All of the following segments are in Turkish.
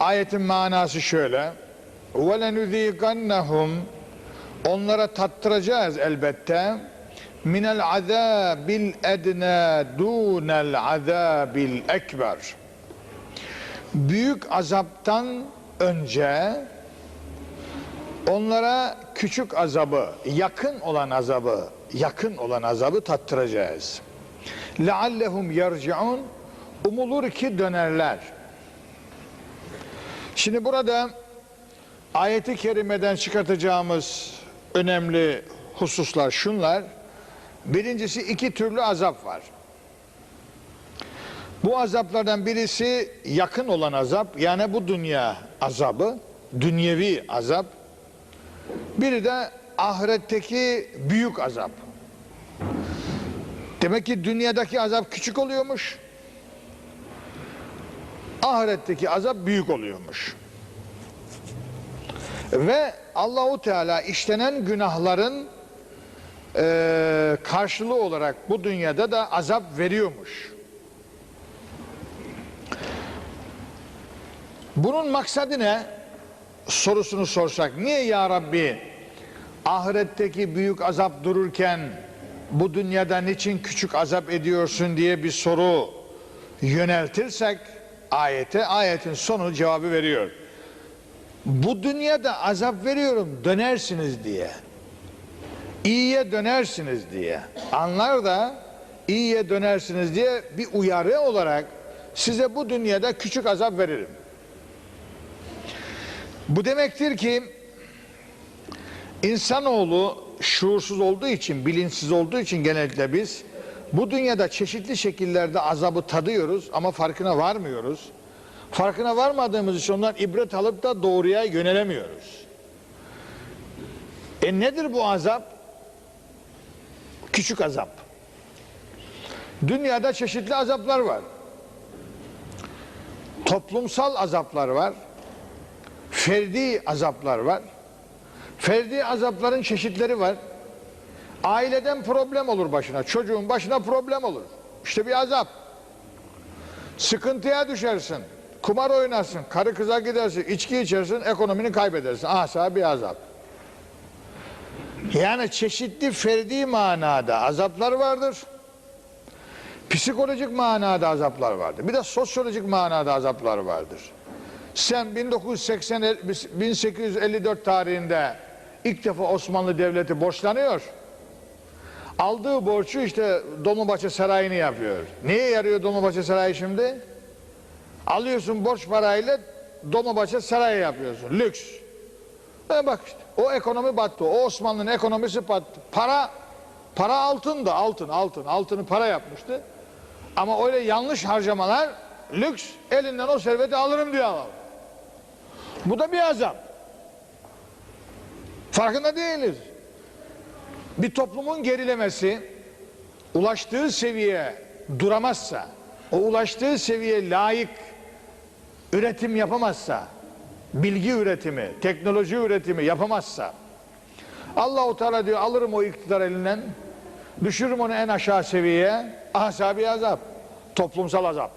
Ayetin manası şöyle. وَلَنُذ۪يقَنَّهُمْ Onlara tattıracağız elbette. Minel azabil edna dunel azabil ekber. Büyük azaptan önce onlara küçük azabı, yakın olan azabı, yakın olan azabı tattıracağız. لَعَلَّهُمْ يَرْجِعُونَ Umulur ki dönerler. Şimdi burada ayeti kerimeden çıkartacağımız önemli hususlar şunlar. Birincisi iki türlü azap var. Bu azaplardan birisi yakın olan azap yani bu dünya azabı, dünyevi azap. Biri de ahiretteki büyük azap. Demek ki dünyadaki azap küçük oluyormuş. Ahiretteki azap büyük oluyormuş. Ve Allahu Teala işlenen günahların eee, karşılığı olarak bu dünyada da azap veriyormuş. Bunun maksadı ne? Sorusunu sorsak. Niye ya Rabbi ahiretteki büyük azap dururken bu dünyada niçin küçük azap ediyorsun diye bir soru yöneltirsek ayete ayetin sonu cevabı veriyor. Bu dünyada azap veriyorum dönersiniz diye. İyiye dönersiniz diye. Anlar da iyiye dönersiniz diye bir uyarı olarak size bu dünyada küçük azap veririm. Bu demektir ki insanoğlu şuursuz olduğu için, bilinçsiz olduğu için genellikle biz bu dünyada çeşitli şekillerde azabı tadıyoruz ama farkına varmıyoruz. Farkına varmadığımız için ondan ibret alıp da doğruya yönelemiyoruz. E nedir bu azap? Küçük azap. Dünyada çeşitli azaplar var. Toplumsal azaplar var. Ferdi azaplar var. Ferdi azapların çeşitleri var. Aileden problem olur başına, çocuğun başına problem olur. İşte bir azap. Sıkıntıya düşersin, kumar oynarsın, karı kıza gidersin, içki içersin, ekonomini kaybedersin. Ah sana bir azap. Yani çeşitli ferdi manada azaplar vardır. Psikolojik manada azaplar vardır. Bir de sosyolojik manada azaplar vardır. Sen 1980 1854 tarihinde ilk defa Osmanlı Devleti borçlanıyor. Aldığı borcu işte Dolmabahçe Sarayı'nı yapıyor. Neye yarıyor Dolmabahçe Sarayı şimdi? Alıyorsun borç parayla Dolmabahçe Sarayı yapıyorsun. Lüks. E bak işte o ekonomi battı. O Osmanlı'nın ekonomisi battı. Para para altındı. Altın, altın. Altını para yapmıştı. Ama öyle yanlış harcamalar lüks elinden o serveti alırım diyor adam. Bu da bir azap. Farkında değiliz. Bir toplumun gerilemesi ulaştığı seviye duramazsa, o ulaştığı seviyeye layık üretim yapamazsa, bilgi üretimi, teknoloji üretimi yapamazsa, Allahu Teala diyor alırım o iktidar elinden, düşürürüm onu en aşağı seviyeye, asabi azap, toplumsal azap.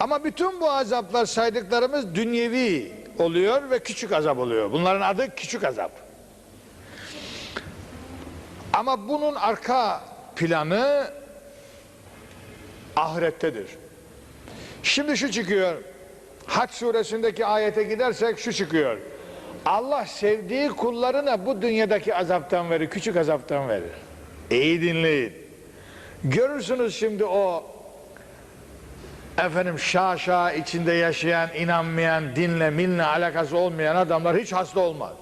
Ama bütün bu azaplar saydıklarımız dünyevi oluyor ve küçük azap oluyor. Bunların adı küçük azap. Ama bunun arka planı ahirettedir. Şimdi şu çıkıyor. Haç suresindeki ayete gidersek şu çıkıyor. Allah sevdiği kullarına bu dünyadaki azaptan verir, küçük azaptan verir. İyi dinleyin. Görürsünüz şimdi o efendim şaşa içinde yaşayan, inanmayan, dinle, minle alakası olmayan adamlar hiç hasta olmaz.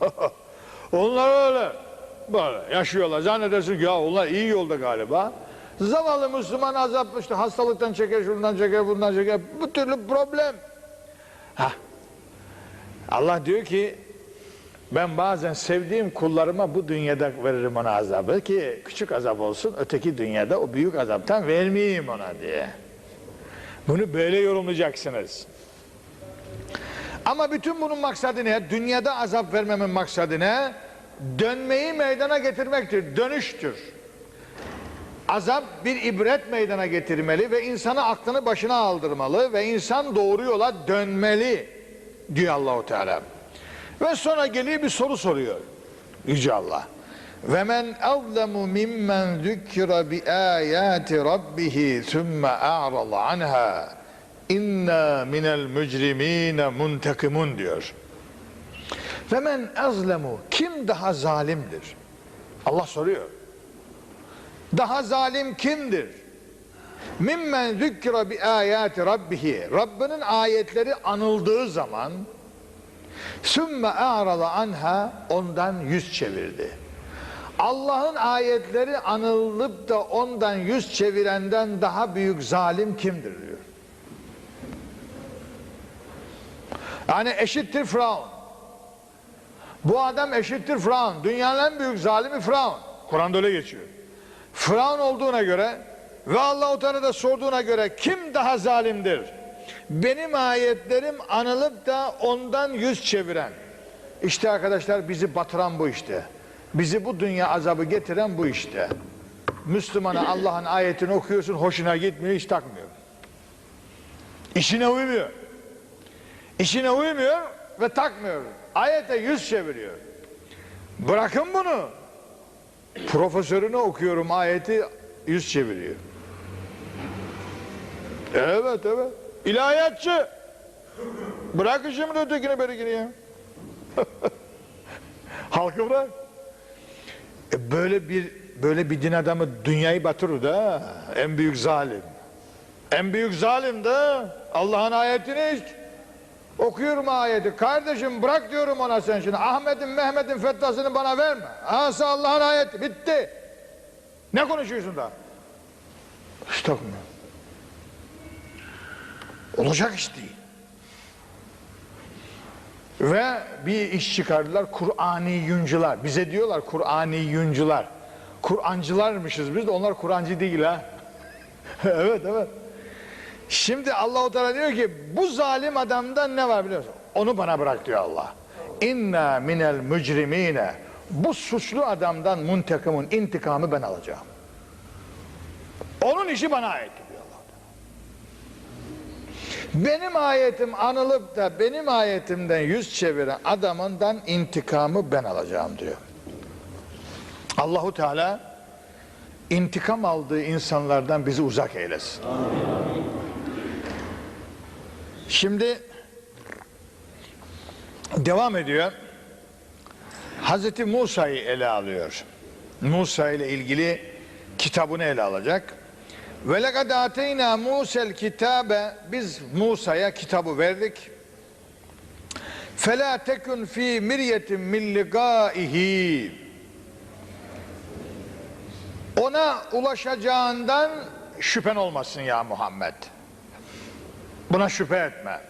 onlar öyle. Böyle yaşıyorlar. Zannedersin ki ya onlar iyi yolda galiba. Zavallı Müslüman azap işte hastalıktan çeker, şundan çeker, bundan çeker. Bu türlü problem. Ha. Allah diyor ki ben bazen sevdiğim kullarıma bu dünyada veririm ona azabı ki küçük azap olsun öteki dünyada o büyük azaptan vermeyeyim ona diye. Bunu böyle yorumlayacaksınız. Ama bütün bunun maksadı ne? Dünyada azap vermemin maksadı ne? Dönmeyi meydana getirmektir, dönüştür. Azap bir ibret meydana getirmeli ve insanı aklını başına aldırmalı ve insan doğru yola dönmeli diyor Allahu Teala. Ve sonra geliyor bir soru soruyor Yüce Allah. Ve men azlemu mimmen zükkira bi ayati rabbih thumma a'rada anha inna minel mücrimine muntakimun diyor. Ve men azlemu kim daha zalimdir? Allah soruyor. Daha zalim kimdir? Mimmen zükkira bi ayati rabbihi. Rabbinin ayetleri anıldığı zaman sümme a'rada anha ondan yüz çevirdi. Allah'ın ayetleri anılıp da ondan yüz çevirenden daha büyük zalim kimdir diyor. Yani eşittir Firavun. Bu adam eşittir Firavun. Dünyanın en büyük zalimi Firavun. Kur'an'da öyle geçiyor. Firavun olduğuna göre ve Allah-u Teala da sorduğuna göre kim daha zalimdir? Benim ayetlerim anılıp da ondan yüz çeviren. İşte arkadaşlar bizi batıran bu işte. Bizi bu dünya azabı getiren bu işte. Müslümana Allah'ın ayetini okuyorsun hoşuna gitmiyor hiç takmıyor. İşine uymuyor. İşine uymuyor ve takmıyor. Ayete yüz çeviriyor. Bırakın bunu. Profesörünü okuyorum ayeti yüz çeviriyor. Evet evet. İlahiyatçı. Bırakın şimdi ötekini berikini ya. Halkı bırak. E böyle bir böyle bir din adamı dünyayı batırır da en büyük zalim. En büyük zalim de Allah'ın ayetini hiç okuyorum ayeti. Kardeşim bırak diyorum ona sen şimdi. Ahmet'in Mehmet'in fettasını bana verme. Asa Allah'ın ayeti bitti. Ne konuşuyorsun da? Hiç takmıyor. Olacak iş değil. Ve bir iş çıkardılar Kur'ani yuncılar. Bize diyorlar Kur'ani yuncılar. Kur'ancılarmışız biz de onlar Kur'ancı değil ha. evet evet. Şimdi Allahu Teala diyor ki bu zalim adamda ne var biliyor musun? Onu bana bırak diyor Allah. İnna minel mücrimine. Bu suçlu adamdan muntakimun intikamı ben alacağım. Onun işi bana ait diyor Allah. Benim ayetim anılıp da benim ayetimden yüz çeviren adamından intikamı ben alacağım diyor. Allahu Teala intikam aldığı insanlardan bizi uzak eylesin. Şimdi devam ediyor. Hazreti Musa'yı ele alıyor. Musa ile ilgili kitabını ele alacak. Ve lekad ateyna Musa'l kitabe biz Musa'ya kitabı verdik. Fela tekun fi miryetin min ligaihi. Ona ulaşacağından şüphen olmasın ya Muhammed. Buna şüphe etme.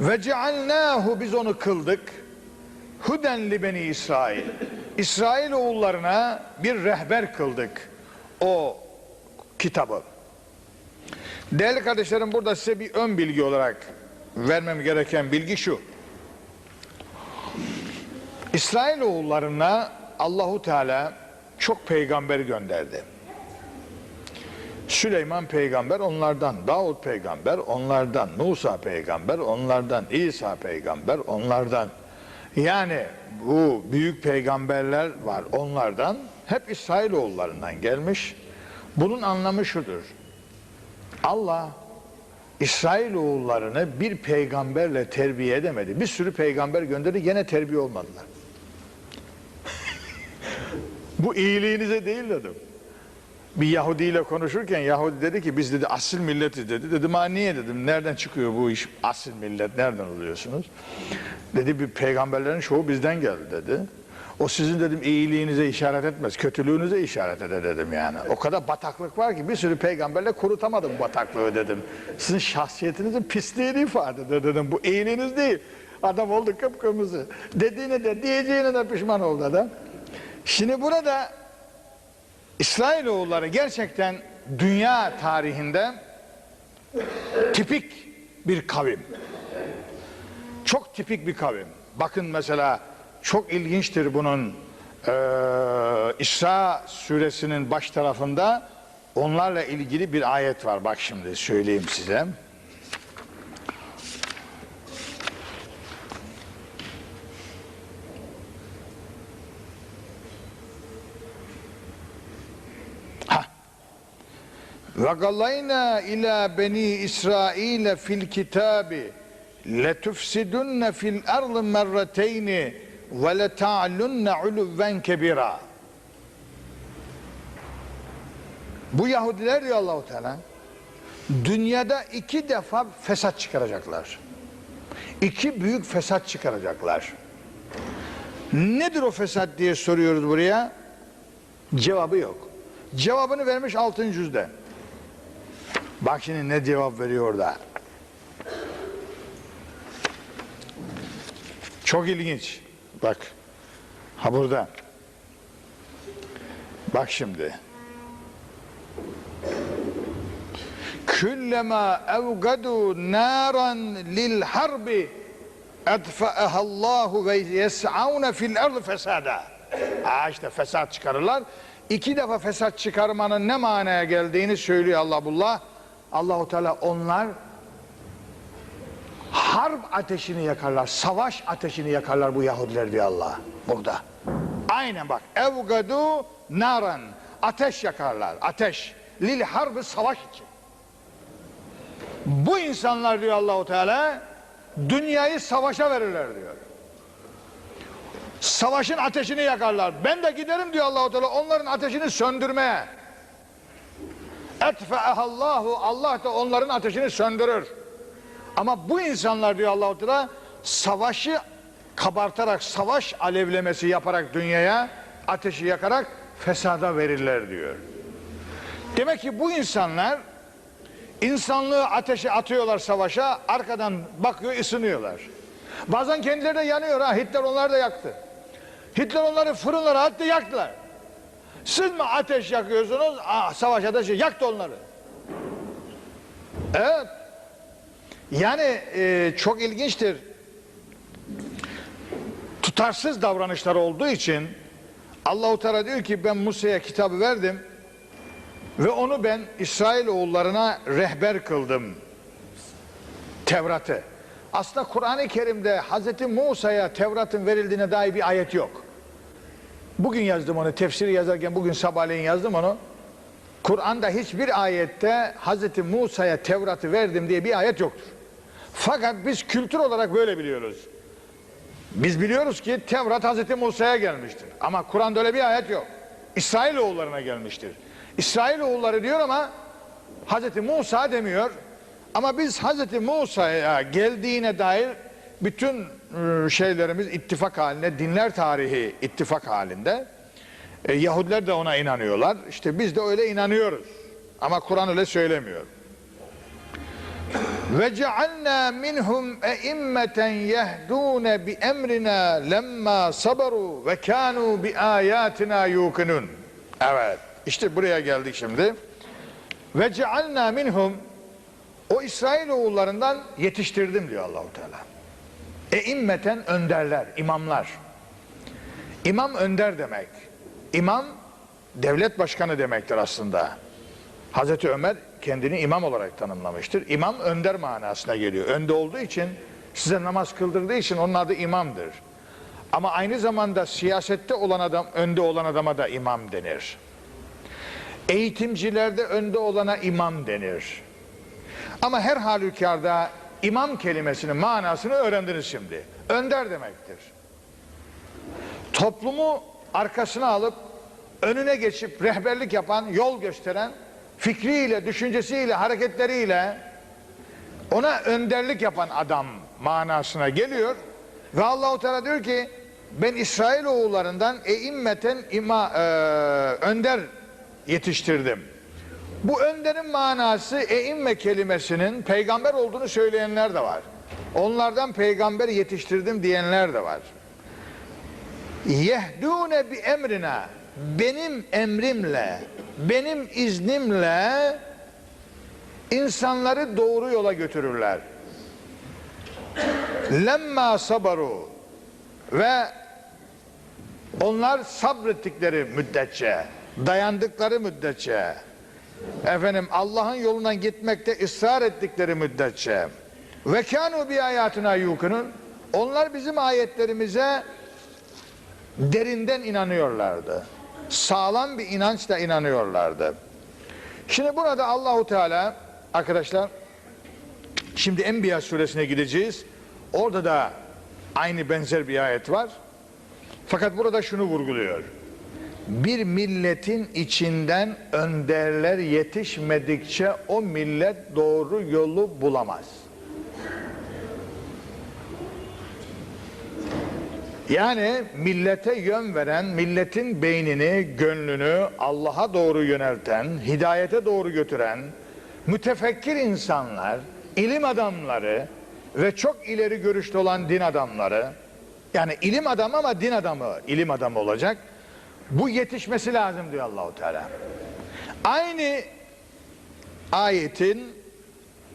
Ve cealnahu biz onu kıldık. Huden beni İsrail. İsrail oğullarına bir rehber kıldık. O kitabı. Değerli kardeşlerim burada size bir ön bilgi olarak vermem gereken bilgi şu. İsrail oğullarına Allahu Teala çok peygamber gönderdi. Süleyman peygamber onlardan, Davut peygamber onlardan, Musa peygamber onlardan, İsa peygamber onlardan. Yani bu büyük peygamberler var onlardan, hep İsrailoğullarından gelmiş. Bunun anlamı şudur. Allah İsrailoğullarını bir peygamberle terbiye edemedi. Bir sürü peygamber gönderdi gene terbiye olmadılar. bu iyiliğinize değil dedim bir Yahudi ile konuşurken Yahudi dedi ki biz dedi asil milletiz dedi. Dedim ha niye dedim nereden çıkıyor bu iş asil millet nereden oluyorsunuz? Dedi bir peygamberlerin çoğu bizden geldi dedi. O sizin dedim iyiliğinize işaret etmez kötülüğünüze işaret eder dedim yani. O kadar bataklık var ki bir sürü peygamberle kurutamadım bataklığı dedim. Sizin şahsiyetinizin pisliğini ifade eder dedim. Bu iyiliğiniz değil. Adam oldu kıpkırmızı. Dediğine de diyeceğine de pişman oldu adam. Şimdi burada İsrailoğulları gerçekten dünya tarihinde tipik bir kavim. Çok tipik bir kavim. Bakın mesela çok ilginçtir bunun Ee, İsra suresinin baş tarafında onlarla ilgili bir ayet var. Bak şimdi söyleyeyim size. Ve gallayna ila beni İsrail fil kitabi letufsidunne fil ardı merrateyni ve leta'lunne uluven kebira. Bu Yahudiler diyor Allahu Teala dünyada iki defa fesat çıkaracaklar. İki büyük fesat çıkaracaklar. Nedir o fesat diye soruyoruz buraya. Cevabı yok. Cevabını vermiş altın cüzde. Bak şimdi ne cevap veriyor orada. Çok ilginç. Bak. Ha burada. Bak şimdi. Küllema evgadu naran lil harbi edfa'aha Allahu ve yes'aune fil ardı fesada. Ha işte fesat çıkarırlar. İki defa fesat çıkarmanın ne manaya geldiğini söylüyor Allah bullah. Allahu Teala onlar harp ateşini yakarlar, savaş ateşini yakarlar bu Yahudiler diyor Allah burada. Aynen bak. Evgadu naran. Ateş yakarlar. Ateş. Lil harbi savaş için. Bu insanlar diyor Allahu Teala dünyayı savaşa verirler diyor. Savaşın ateşini yakarlar. Ben de giderim diyor Allahu Teala onların ateşini söndürmeye. Etfe'ahallahu Allah da onların ateşini söndürür. Ama bu insanlar diyor Allahu Teala savaşı kabartarak savaş alevlemesi yaparak dünyaya ateşi yakarak fesada verirler diyor. Demek ki bu insanlar insanlığı ateşe atıyorlar savaşa arkadan bakıyor ısınıyorlar. Bazen kendileri de yanıyor ha Hitler onları da yaktı. Hitler onları fırınlara attı yaktılar. Siz mi ateş yakıyorsunuz? Ah, savaş ateşi yaktı onları. Evet. Yani e, çok ilginçtir. Tutarsız davranışlar olduğu için Allahu Teala diyor ki ben Musa'ya kitabı verdim ve onu ben İsrail oğullarına rehber kıldım. Tevrat'ı. Aslında Kur'an-ı Kerim'de Hazreti Musa'ya Tevrat'ın verildiğine dair bir ayet yok. Bugün yazdım onu, tefsiri yazarken bugün sabahleyin yazdım onu. Kur'an'da hiçbir ayette Hazreti Musa'ya Tevrat'ı verdim diye bir ayet yoktur. Fakat biz kültür olarak böyle biliyoruz. Biz biliyoruz ki Tevrat Hazreti Musa'ya gelmiştir. Ama Kur'an'da öyle bir ayet yok. İsrail oğullarına gelmiştir. İsrail oğulları diyor ama Hazreti Musa demiyor. Ama biz Hazreti Musa'ya geldiğine dair bütün şeylerimiz ittifak halinde, dinler tarihi ittifak halinde. E, Yahudiler de ona inanıyorlar. İşte biz de öyle inanıyoruz. Ama Kur'an öyle söylemiyor. Ve cealna minhum eimmeten yehdûne bi emrina lemma sabaru ve kânû bi ayatina yuqinun. Evet. İşte buraya geldik şimdi. Ve cealna minhum o İsrail oğullarından yetiştirdim diyor Allahu Teala. Eimmeten önderler, imamlar. İmam önder demek. İmam devlet başkanı demektir aslında. Hazreti Ömer kendini imam olarak tanımlamıştır. İmam önder manasına geliyor. Önde olduğu için size namaz kıldırdığı için onun adı imamdır. Ama aynı zamanda siyasette olan adam, önde olan adama da imam denir. Eğitimcilerde önde olana imam denir. Ama her halükarda imam kelimesinin manasını öğrendiniz şimdi. Önder demektir. Toplumu arkasına alıp önüne geçip rehberlik yapan, yol gösteren, fikriyle, düşüncesiyle, hareketleriyle ona önderlik yapan adam manasına geliyor. Ve Allahu Teala diyor ki ben İsrail oğullarından eimmeten ima, e, önder yetiştirdim. Bu önderin manası eimme kelimesinin peygamber olduğunu söyleyenler de var. Onlardan peygamber yetiştirdim diyenler de var. Yehdûne bi emrina benim emrimle, benim iznimle insanları doğru yola götürürler. Lemma sabaru ve Onlar sabrettikleri müddetçe, dayandıkları müddetçe, efendim Allah'ın yolundan gitmekte ısrar ettikleri müddetçe ve kânû bi ayatına yukunun onlar bizim ayetlerimize derinden inanıyorlardı. Sağlam bir inançla inanıyorlardı. Şimdi burada Allahu Teala arkadaşlar şimdi Enbiya suresine gideceğiz. Orada da aynı benzer bir ayet var. Fakat burada şunu vurguluyor. Bir milletin içinden önderler yetişmedikçe o millet doğru yolu bulamaz. Yani millete yön veren, milletin beynini, gönlünü Allah'a doğru yönelten, hidayete doğru götüren, mütefekkir insanlar, ilim adamları ve çok ileri görüşlü olan din adamları, yani ilim adamı ama din adamı, ilim adamı olacak. Bu yetişmesi lazım diyor Allahu Teala. Aynı ayetin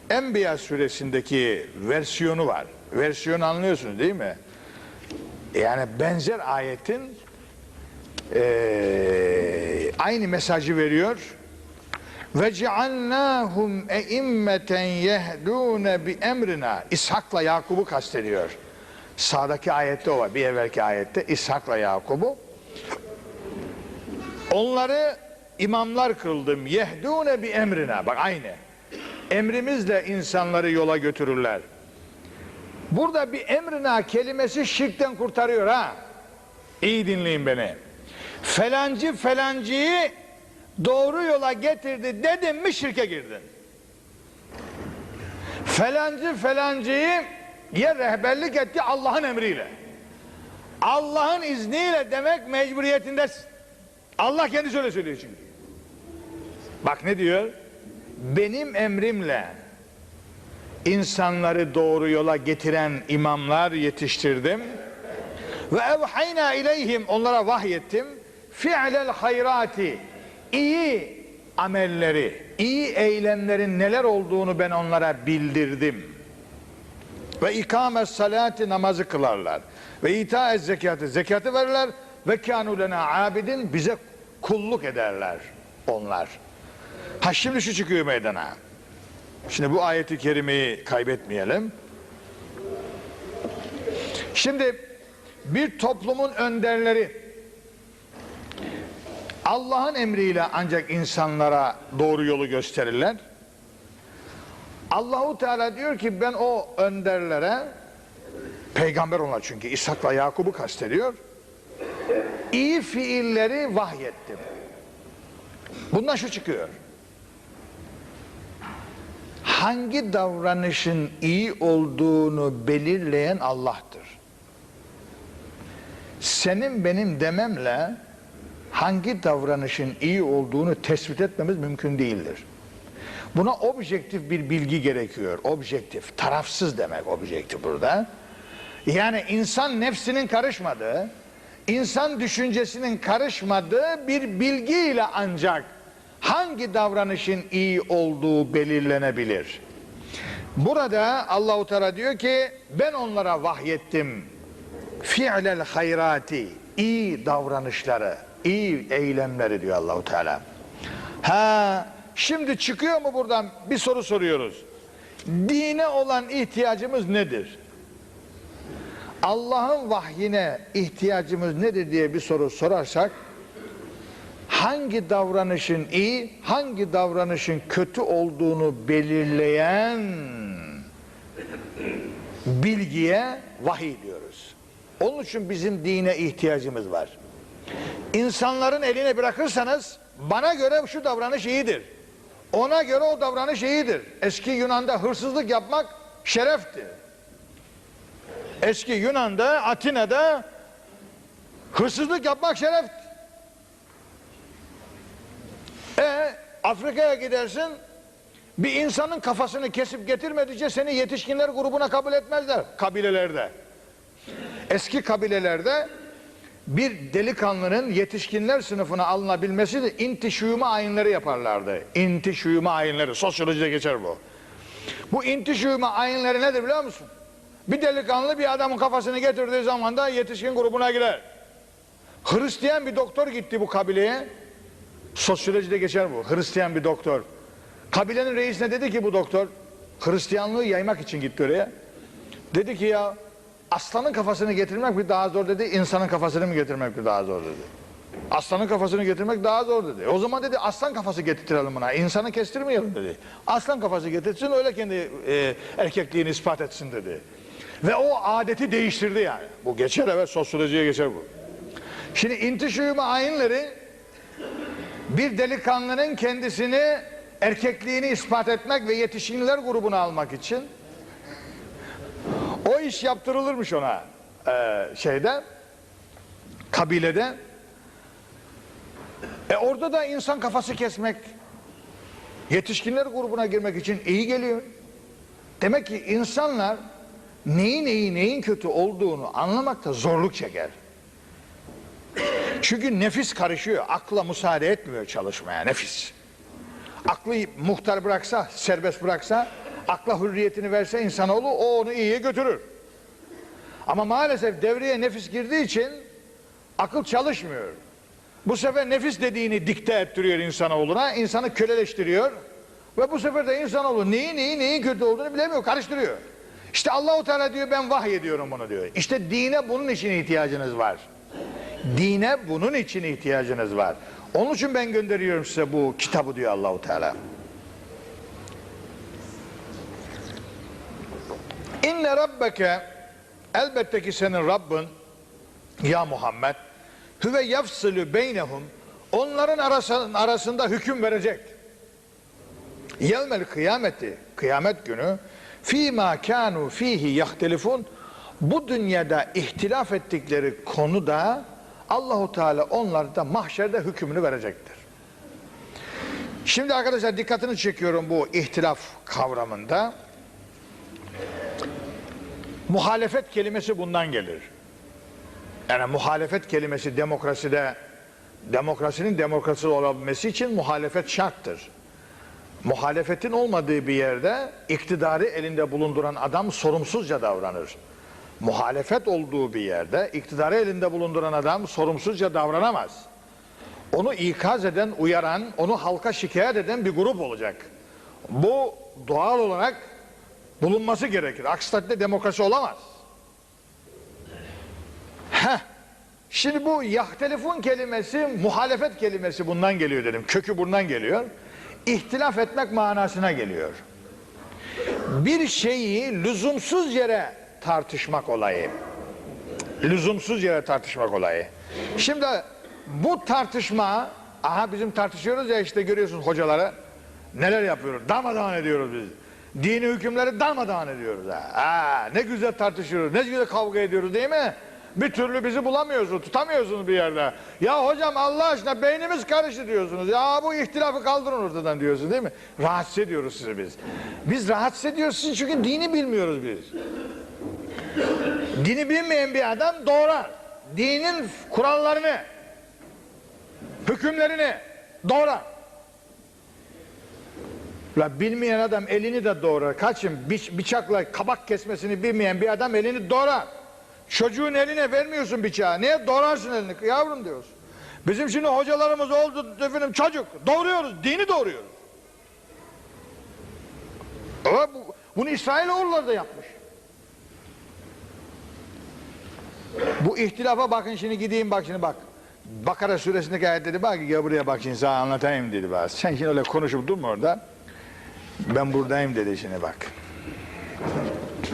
Enbiya suresindeki versiyonu var. Versiyonu anlıyorsunuz değil mi? Yani benzer ayetin eee, aynı mesajı veriyor. Ve cealnâhum eimmeten yehdûne bi emrina. İshak'la Yakub'u kastediyor. Sağdaki ayette o var. Bir evvelki ayette İshak'la Yakub'u. Onları imamlar kıldım. Yehdûne bi emrina. Bak aynı. Emrimizle insanları yola götürürler. Burada bir emrina kelimesi şirkten kurtarıyor ha. İyi dinleyin beni. Felancı felancıyı doğru yola getirdi dedin mi şirke girdin. Felancı felancıyı ya rehberlik etti Allah'ın emriyle. Allah'ın izniyle demek mecburiyetindesin. Allah kendisi öyle söylüyor çünkü. Bak ne diyor? Benim emrimle insanları doğru yola getiren imamlar yetiştirdim. Ve evhayna ileyhim onlara vahyettim. Fi'lel hayrati iyi amelleri, iyi eylemlerin neler olduğunu ben onlara bildirdim. Ve ikame salati namazı kılarlar. Ve ita zekatı zekatı verirler. Ve kânû lena abidin bize kulluk ederler onlar. Ha şimdi şu çıkıyor meydana. Şimdi bu ayeti kerimeyi kaybetmeyelim. Şimdi bir toplumun önderleri Allah'ın emriyle ancak insanlara doğru yolu gösterirler. Allahu Teala diyor ki ben o önderlere peygamber onlar çünkü İshak'la Yakub'u kastediyor. İyi fiilleri vahyettim. Bundan şu çıkıyor. Hangi davranışın iyi olduğunu belirleyen Allah'tır. Senin benim dememle hangi davranışın iyi olduğunu tespit etmemiz mümkün değildir. Buna objektif bir bilgi gerekiyor. Objektif, tarafsız demek objektif burada. Yani insan nefsinin karışmadığı, insan düşüncesinin karışmadığı bir bilgiyle ancak hangi davranışın iyi olduğu belirlenebilir. Burada Allahu Teala diyor ki ben onlara vahyettim fi'lel hayrati iyi davranışları, iyi eylemleri diyor Allahu Teala. Ha şimdi çıkıyor mu buradan bir soru soruyoruz. Dine olan ihtiyacımız nedir? Allah'ın vahyine ihtiyacımız nedir diye bir soru sorarsak hangi davranışın iyi, hangi davranışın kötü olduğunu belirleyen bilgiye vahiy diyoruz. Onun için bizim dine ihtiyacımız var. İnsanların eline bırakırsanız bana göre şu davranış iyidir. Ona göre o davranış iyidir. Eski Yunan'da hırsızlık yapmak şerefti. Eski Yunan'da, Atina'da hırsızlık yapmak şerefti. E Afrika'ya gidersin bir insanın kafasını kesip getirmedikçe seni yetişkinler grubuna kabul etmezler kabilelerde. Eski kabilelerde bir delikanlının yetişkinler sınıfına alınabilmesi de intişüme ayinleri yaparlardı. İntişüme ayinleri. Sosyolojide geçer bu. Bu intişüme ayinleri nedir biliyor musun? Bir delikanlı bir adamın kafasını getirdiği zaman da yetişkin grubuna girer. Hristiyan bir doktor gitti bu kabileye. Sosyolojide geçer bu. Hristiyan bir doktor. Kabilenin reisine dedi ki bu doktor, Hristiyanlığı yaymak için gitti oraya. Dedi ki ya aslanın kafasını getirmek mi daha zor dedi, insanın kafasını mı getirmek mi daha zor dedi. Aslanın kafasını getirmek daha zor dedi. O zaman dedi aslan kafası getirtirelim buna, insanı kestirmeyelim dedi. Aslan kafası getirsin öyle kendi e, erkekliğini ispat etsin dedi. Ve o adeti değiştirdi yani. Bu geçer evet sosyolojiye geçer bu. Şimdi intişüme ayinleri bir delikanlının kendisini erkekliğini ispat etmek ve yetişkinler grubuna almak için o iş yaptırılırmış ona e, şeyde kabilede e orada da insan kafası kesmek yetişkinler grubuna girmek için iyi geliyor. Demek ki insanlar neyin iyi neyin kötü olduğunu anlamakta zorluk çeker. Çünkü nefis karışıyor. Akla müsaade etmiyor çalışmaya nefis. Aklı muhtar bıraksa, serbest bıraksa, akla hürriyetini verse insanoğlu o onu iyiye götürür. Ama maalesef devreye nefis girdiği için akıl çalışmıyor. Bu sefer nefis dediğini dikte ettiriyor insanoğluna, insanı köleleştiriyor. Ve bu sefer de insanoğlu neyin iyi neyin kötü olduğunu bilemiyor, karıştırıyor. İşte Allahu Teala diyor ben vahyediyorum bunu diyor. İşte dine bunun için ihtiyacınız var. Dine bunun için ihtiyacınız var. Onun için ben gönderiyorum size bu kitabı diyor Allahu Teala. İnne rabbeke elbette ki senin Rabbin ya Muhammed hüve yafsılü beynehum onların arasında, arasında hüküm verecek. Yevmel kıyameti kıyamet günü fîmâ kânû fîhî yahtelifun bu dünyada ihtilaf ettikleri konuda Allahu Teala onlarda mahşerde hükmünü verecektir. Şimdi arkadaşlar dikkatini çekiyorum bu ihtilaf kavramında. Muhalefet kelimesi bundan gelir. Yani muhalefet kelimesi demokraside demokrasinin demokrasi olabilmesi için muhalefet şarttır. Muhalefetin olmadığı bir yerde iktidarı elinde bulunduran adam sorumsuzca davranır. Muhalefet olduğu bir yerde iktidarı elinde bulunduran adam sorumsuzca davranamaz. Onu ikaz eden, uyaran, onu halka şikayet eden bir grup olacak. Bu doğal olarak bulunması gerekir. Aksi takdirde demokrasi olamaz. Heh. Şimdi bu yahtelifun kelimesi muhalefet kelimesi bundan geliyor dedim. Kökü bundan geliyor. İhtilaf etmek manasına geliyor. Bir şeyi lüzumsuz yere tartışmak olayı. Lüzumsuz yere tartışmak olayı. Şimdi bu tartışma aha bizim tartışıyoruz ya işte görüyorsunuz hocaları neler yapıyoruz darmadağın ediyoruz biz. Dini hükümleri darmadağın ediyoruz ha. ha. Ne güzel tartışıyoruz ne güzel kavga ediyoruz değil mi? Bir türlü bizi bulamıyorsunuz, tutamıyorsunuz bir yerde. Ya hocam Allah aşkına beynimiz karıştı diyorsunuz. Ya bu ihtilafı kaldırın ortadan diyorsunuz değil mi? Rahatsız ediyoruz sizi biz. Biz rahatsız ediyoruz sizi çünkü dini bilmiyoruz biz. Dini bilmeyen bir adam doğrar. Dinin kurallarını, hükümlerini doğrar. La bilmeyen adam elini de doğrar. Kaçın bıçakla kabak kesmesini bilmeyen bir adam elini doğrar. Çocuğun eline vermiyorsun bıçağı. Niye doğrarsın elini yavrum diyorsun. Bizim şimdi hocalarımız oldu efendim çocuk. Doğruyoruz. Dini doğruyoruz. Ama bu, bunu İsrailoğulları da yapmış. Bu ihtilafa bakın şimdi gideyim bak şimdi bak. Bakara suresindeki ayet dedi bak gel buraya bak şimdi sana anlatayım dedi bak. Sen şimdi öyle konuşup durma orada. Ben buradayım dedi şimdi bak.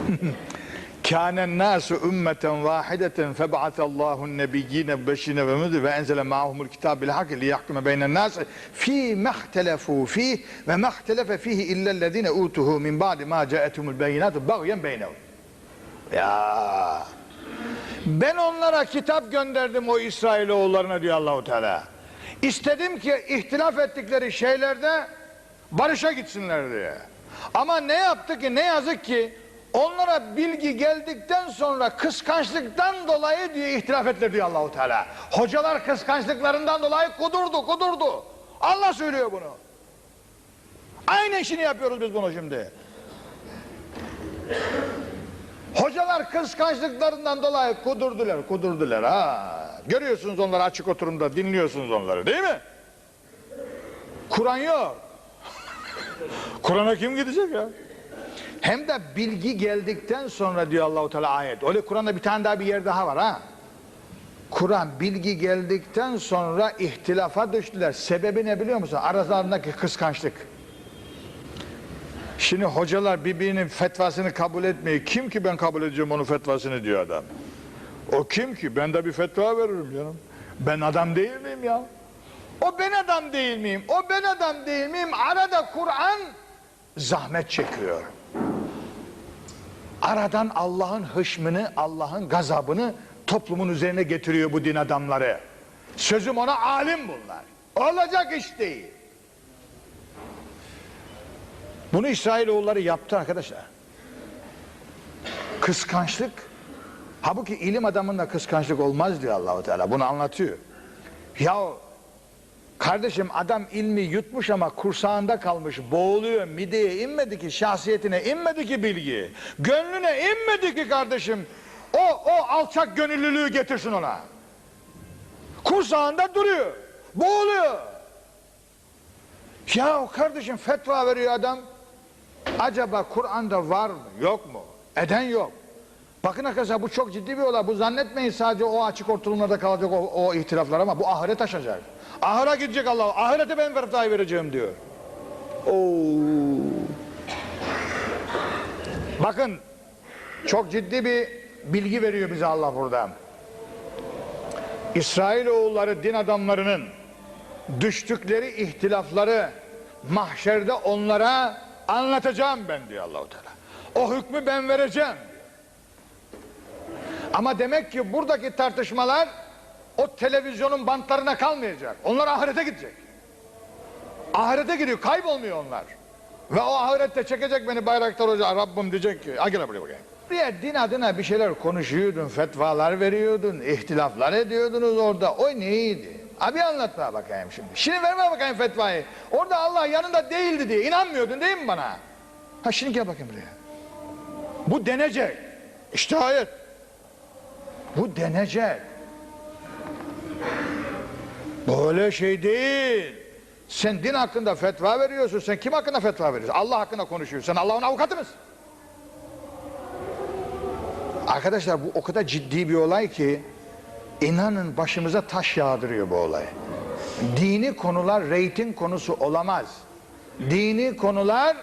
Kânen nâsu ümmeten vâhideten feb'atallâhun nebiyyîne beşîne ve müdü ve enzele ma'ahumul kitâb bil hak li yahkume beynen nâs fî mehtelefû fîh ve mehtelefe fîhi illellezîneûtuhu min ba'di mâ câetumul beyinâtu bagyen beynehum. Ya ben onlara kitap gönderdim o İsrailoğullarına diyor Allahu Teala. İstedim ki ihtilaf ettikleri şeylerde barışa gitsinler diye. Ama ne yaptı ki ne yazık ki onlara bilgi geldikten sonra kıskançlıktan dolayı diye ihtilaf ettiler diyor Allahu Teala. Hocalar kıskançlıklarından dolayı kudurdu kudurdu. Allah söylüyor bunu. Aynı işini yapıyoruz biz bunu şimdi. Hocalar kıskançlıklarından dolayı kudurdular, kudurdular ha. Görüyorsunuz onları açık oturumda, dinliyorsunuz onları değil mi? Kur'an yok. Kur'an'a kim gidecek ya? Hem de bilgi geldikten sonra diyor Allahu Teala ayet. Öyle Kur'an'da bir tane daha bir yer daha var ha. Kur'an bilgi geldikten sonra ihtilafa düştüler. Sebebi ne biliyor musun? Aralarındaki kıskançlık. Şimdi hocalar birbirinin fetvasını kabul etmiyor. Kim ki ben kabul edeceğim onun fetvasını diyor adam. O kim ki? Ben de bir fetva veririm canım. Ben adam değil miyim ya? O ben adam değil miyim? O ben adam değil miyim? Arada Kur'an zahmet çekiyor. Aradan Allah'ın hışmını, Allah'ın gazabını toplumun üzerine getiriyor bu din adamları. Sözüm ona alim bunlar. Olacak iş değil. Bunu İsrailoğulları yaptı arkadaşlar. Kıskançlık. Halbuki ilim adamında kıskançlık olmaz diyor Allahu Teala. Bunu anlatıyor. Ya kardeşim adam ilmi yutmuş ama kursağında kalmış. Boğuluyor. Mideye inmedi ki şahsiyetine inmedi ki bilgi. Gönlüne inmedi ki kardeşim. O o alçak gönüllülüğü getirsin ona. Kursağında duruyor. Boğuluyor. Ya kardeşim fetva veriyor adam. Acaba Kur'an'da var mı yok mu? Eden yok. Bakın arkadaşlar bu çok ciddi bir olay. Bu zannetmeyin sadece o açık ortamlarda kalacak o, o ihtilaflar ama bu ahiret aşacak. Ahire gidecek Allah. Ahirete ben fetvayı vereceğim diyor. Oo. Bakın çok ciddi bir bilgi veriyor bize Allah burada. İsrailoğulları din adamlarının düştükleri ihtilafları mahşerde onlara anlatacağım ben diyor Allahu Teala. O hükmü ben vereceğim. Ama demek ki buradaki tartışmalar o televizyonun bantlarına kalmayacak. Onlar ahirete gidecek. Ahirete gidiyor, kaybolmuyor onlar. Ve o ahirette çekecek beni Bayraktar Hoca, Rabbim diyecek ki, gel buraya bakayım. Buraya din adına bir şeyler konuşuyordun, fetvalar veriyordun, ihtilaflar ediyordunuz orada. O neydi? Abi anlat bana bakayım şimdi. Şimdi verme bakayım fetvayı. Orada Allah yanında değildi diye inanmıyordun değil mi bana? Ha şimdi gel bakayım buraya. Bu denecek. İşte ayet. Bu denecek. Böyle şey değil. Sen din hakkında fetva veriyorsun. Sen kim hakkında fetva veriyorsun? Allah hakkında konuşuyorsun. Sen Allah'ın avukatı mısın? Arkadaşlar bu o kadar ciddi bir olay ki inanın başımıza taş yağdırıyor bu olay. Dini konular reyting konusu olamaz. Dini konular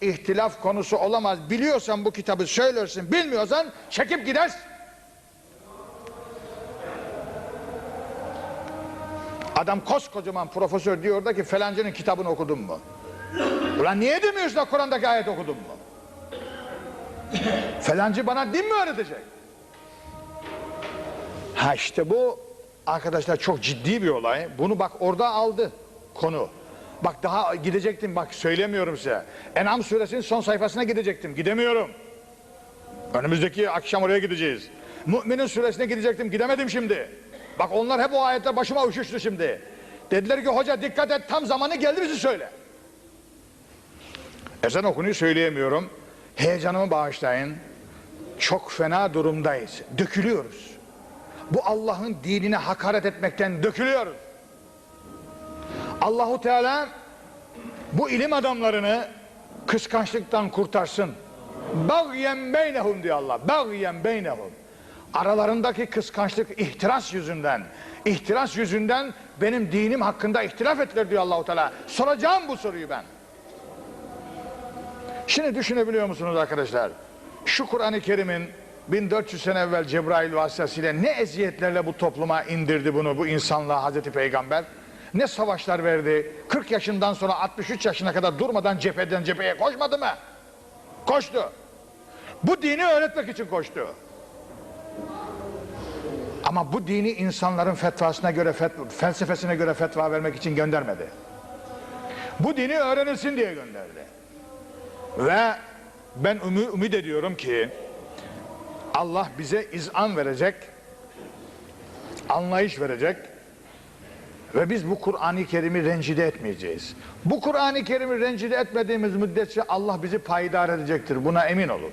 ihtilaf konusu olamaz. Biliyorsan bu kitabı söylersin, bilmiyorsan çekip gidersin. Adam koskocaman profesör diyor da ki falancının kitabını okudun mu? Ulan niye demiyorsun da Kur'an'daki ayet okudun mu? Falancı bana din mi öğretecek? Ha işte bu arkadaşlar çok ciddi bir olay. Bunu bak orada aldı konu. Bak daha gidecektim bak söylemiyorum size. En'am suresinin son sayfasına gidecektim. Gidemiyorum. Önümüzdeki akşam oraya gideceğiz. Müminin suresine gidecektim. Gidemedim şimdi. Bak onlar hep o ayetler başıma üşüştü şimdi. Dediler ki hoca dikkat et tam zamanı geldi bizi söyle. Ezan okunuyor söyleyemiyorum. Heyecanımı bağışlayın. Çok fena durumdayız. Dökülüyoruz. Bu Allah'ın dinine hakaret etmekten dökülüyoruz. Allahu Teala bu ilim adamlarını kıskançlıktan kurtarsın. Bagyen beynehum diyor Allah. Bagyen beynehum. Aralarındaki kıskançlık ihtiras yüzünden, ihtiras yüzünden benim dinim hakkında ihtilaf ettiler diyor Allahu Teala. Soracağım bu soruyu ben. Şimdi düşünebiliyor musunuz arkadaşlar? Şu Kur'an-ı Kerim'in 1400 sene evvel Cebrail vasıtasıyla ne eziyetlerle bu topluma indirdi bunu, bu insanlığa Hazreti Peygamber? Ne savaşlar verdi? 40 yaşından sonra 63 yaşına kadar durmadan cepheden cepheye koşmadı mı? Koştu. Bu dini öğretmek için koştu. Ama bu dini insanların fetvasına göre, felsefesine göre fetva vermek için göndermedi. Bu dini öğrenilsin diye gönderdi. Ve ben ümü, ümit ediyorum ki Allah bize izan verecek, anlayış verecek ve biz bu Kur'an-ı Kerim'i rencide etmeyeceğiz. Bu Kur'an-ı Kerim'i rencide etmediğimiz müddetçe Allah bizi payidar edecektir. Buna emin olun.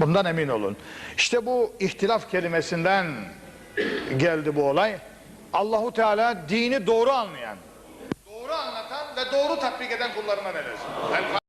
Bundan emin olun. İşte bu ihtilaf kelimesinden geldi bu olay. Allahu Teala dini doğru anlayan, doğru anlatan ve doğru tatbik eden kullarına verir.